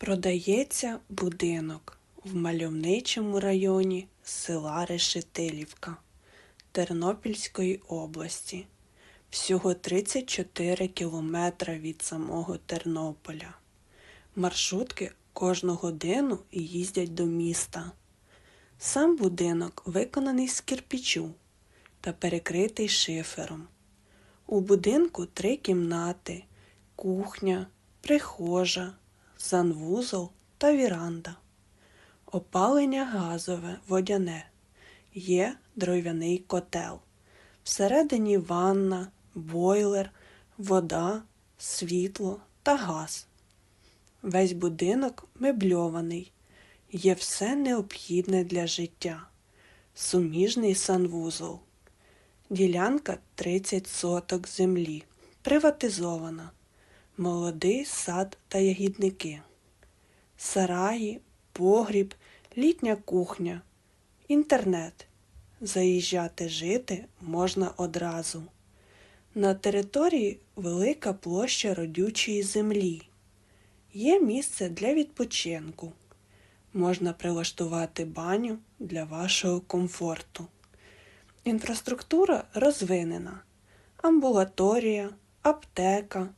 Продається будинок в мальовничому районі села Решетилівка Тернопільської області. Всього 34 кілометра від самого Тернополя. Маршрутки кожну годину їздять до міста. Сам будинок виконаний з кирпічу та перекритий шифером. У будинку три кімнати, кухня, прихожа, санвузол та віранда. Опалення газове, водяне. Є дров'яний котел. Всередині ванна, бойлер, вода, світло та газ. Весь будинок мебльований. Є все необхідне для життя. Суміжний санвузол. Ділянка 30 соток землі. Приватизована. Молодий сад та ягідники. Сараї, погріб, літня кухня, інтернет. Заїжджати жити можна одразу. На території велика площа родючої землі. Є місце для відпочинку. Можна прилаштувати баню для вашого комфорту. Інфраструктура розвинена. Амбулаторія, аптека,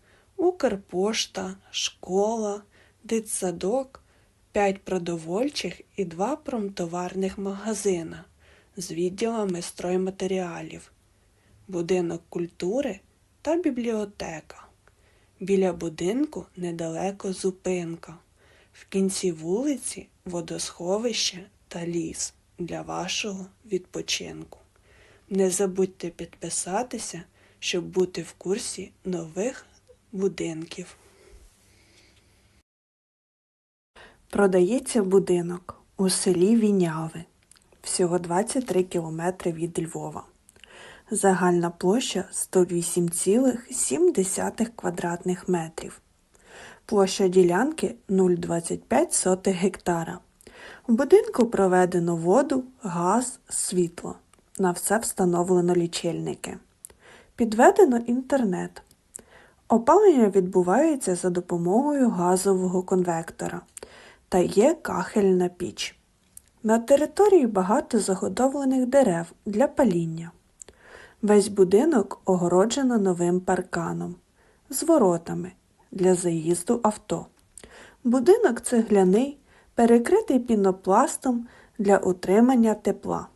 Укрпошта, школа, дитсадок, 5 продовольчих і 2 промтоварних магазина з відділами стройматеріалів, будинок культури та бібліотека. Біля будинку недалеко зупинка. В кінці вулиці водосховище та ліс для вашого відпочинку. Не забудьте підписатися, щоб бути в курсі нових будинків. Продається будинок у селі Віняви, всього 23 кілометри від Львова. Загальна площа 108,7 квадратних метрів. Площа ділянки 0,25 гектара. В будинку проведено воду, газ, світло. На все встановлено лічильники. Підведено інтернет. Опалення відбувається за допомогою газового конвектора та є кахельна піч. На території багато заготовлених дерев для паління. Весь будинок огороджено новим парканом з воротами для заїзду авто. Будинок цегляний, перекритий пінопластом для утримання тепла,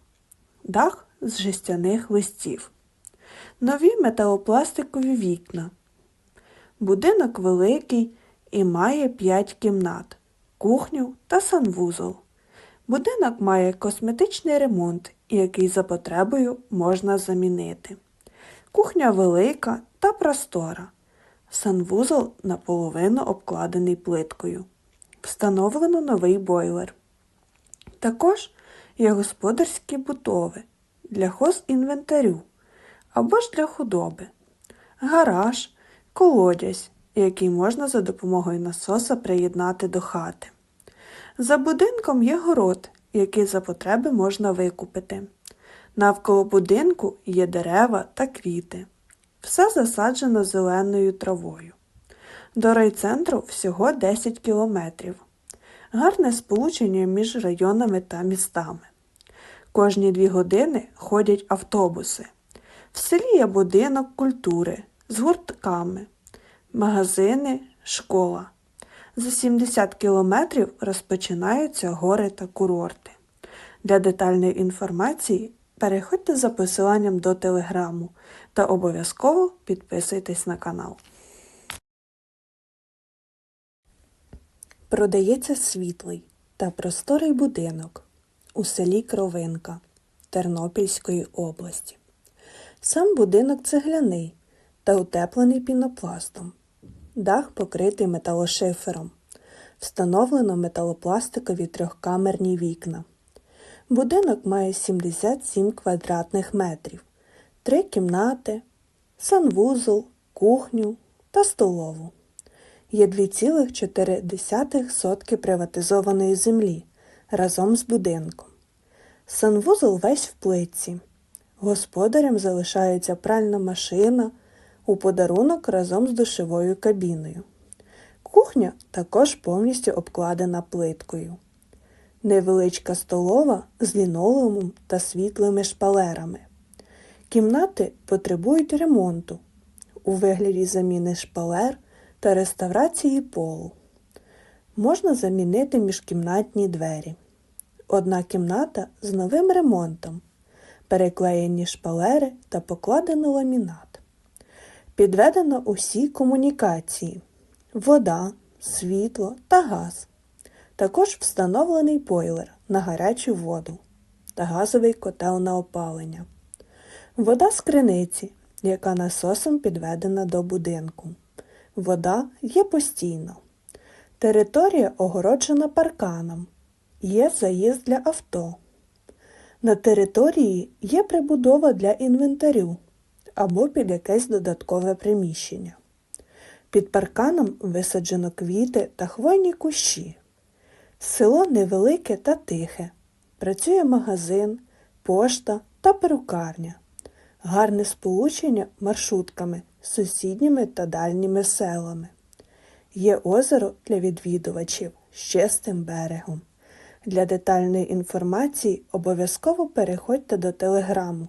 дах з жестяних листів, нові металопластикові вікна. Будинок великий і має 5 кімнат, кухню та санвузол. Будинок має косметичний ремонт, який за потребою можна замінити. Кухня велика та простора. Санвузол наполовину обкладений плиткою. Встановлено новий бойлер. Також є господарські бутови для хозінвентарю або ж для худоби, гараж, колодязь, який можна за допомогою насоса приєднати до хати. За будинком є город, який за потреби можна викупити. Навколо будинку є дерева та квіти. Все засаджено зеленою травою. До райцентру всього 10 кілометрів. Гарне сполучення між районами та містами. Кожні дві години ходять автобуси. В селі є будинок культури з гуртками, магазини, школа. За 70 кілометрів розпочинаються гори та курорти. Для детальної інформації переходьте за посиланням до телеграму та обов'язково підписуйтесь на канал. Продається світлий та просторий будинок у селі Кровинка Тернопільської області. Сам будинок цегляний та утеплений пінопластом. Дах покритий металошифером. Встановлено металопластикові трьохкамерні вікна. Будинок має 77 квадратних метрів, три кімнати, санвузол, кухню та столову. Є 2,4 сотки приватизованої землі разом з будинком. Санвузол весь в плитці. Господарям залишається пральна машина у подарунок разом з душовою кабіною. Кухня також повністю обкладена плиткою. Невеличка столова з лінолеумом та світлими шпалерами. Кімнати потребують ремонту у вигляді заміни шпалер та реставрації полу. Можна замінити міжкімнатні двері. Одна кімната з новим ремонтом, переклеєні шпалери та покладено ламінат. Підведено усі комунікації вода, світло та газ. Також встановлений бойлер на гарячу воду та газовий котел на опалення. Вода з криниці, яка насосом підведена до будинку. Вода є постійно. Територія огороджена парканом. Є заїзд для авто. На території є прибудова для інвентарю або під якесь додаткове приміщення. Під парканом висаджено квіти та хвойні кущі. Село невелике та тихе. Працює магазин, пошта та перукарня. Гарне сполучення маршрутками з сусідніми та дальніми селами. Є озеро для відвідувачів з чистим берегом. Для детальної інформації обов'язково переходьте до телеграму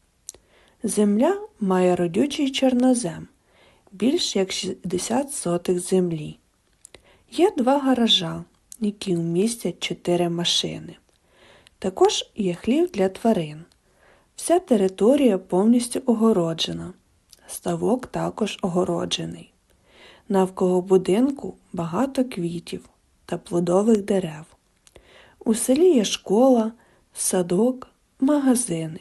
Земля має родючий чорнозем більш як 60 сотих землі. Є два гаража, які вмістять чотири машини. Також є хлів для тварин. Вся територія повністю огороджена. Ставок також огороджений. Навколо будинку багато квітів та плодових дерев. У селі є школа, садок, магазини.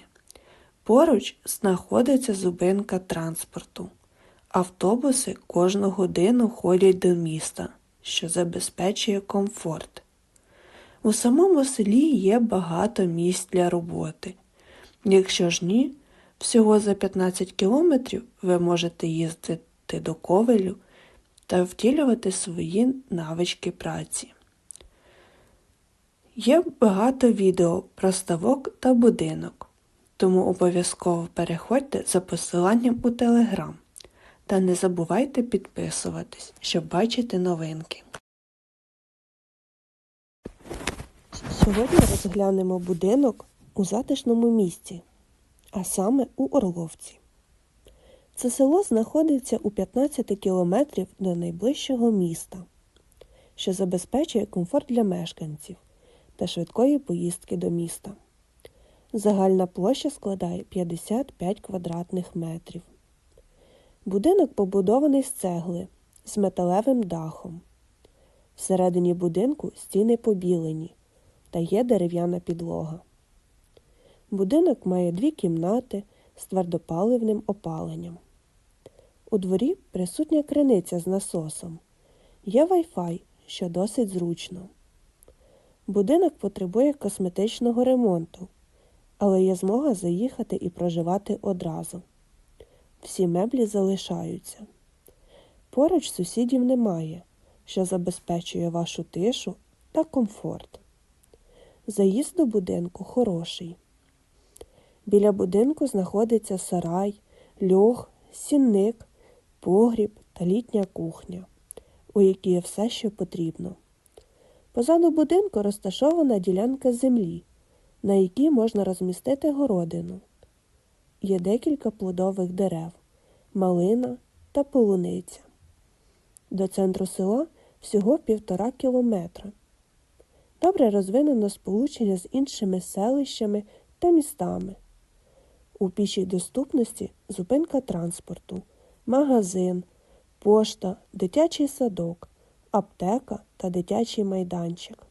Поруч знаходиться зупинка транспорту. Автобуси кожну годину ходять до міста, що забезпечує комфорт. У самому селі є багато місць для роботи. Якщо ж ні, всього за 15 кілометрів ви можете їздити до ковелю та втілювати свої навички праці. Є багато відео про ставок та будинок, тому обов'язково переходьте за посиланням у Телеграм. Та не забувайте підписуватись, щоб бачити новинки. Сьогодні розглянемо будинок у затишному місці, а саме у Орловці. Це село знаходиться у 15 кілометрів до найближчого міста, що забезпечує комфорт для мешканців та швидкої поїздки до міста. Загальна площа складає 55 квадратних метрів. Будинок побудований з цегли з металевим дахом. Всередині будинку стіни побілені та є дерев'яна підлога. Будинок має дві кімнати з твердопаливним опаленням. У дворі присутня криниця з насосом. Є Wi-Fi, що досить зручно. Будинок потребує косметичного ремонту, але є змога заїхати і проживати одразу. Всі меблі залишаються. Поруч сусідів немає, що забезпечує вашу тишу та комфорт. Заїзд до будинку хороший. Біля будинку знаходиться сарай, льох, сінник, погріб та літня кухня, у якій є все, що потрібно. Позаду будинку розташована ділянка землі, на якій можна розмістити городину. Є декілька плодових дерев, малина та полуниця. До центру села всього півтора кілометра. Добре розвинено сполучення з іншими селищами та містами. У пішій доступності зупинка транспорту, магазин, пошта, дитячий садок, аптека та дитячий майданчик.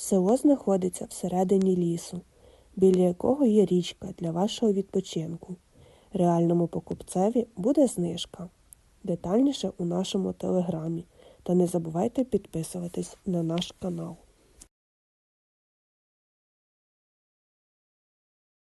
Село знаходиться всередині лісу, біля якого є річка для вашого відпочинку. Реальному покупцеві буде знижка. Детальніше у нашому телеграмі. Та не забувайте підписуватись на наш канал.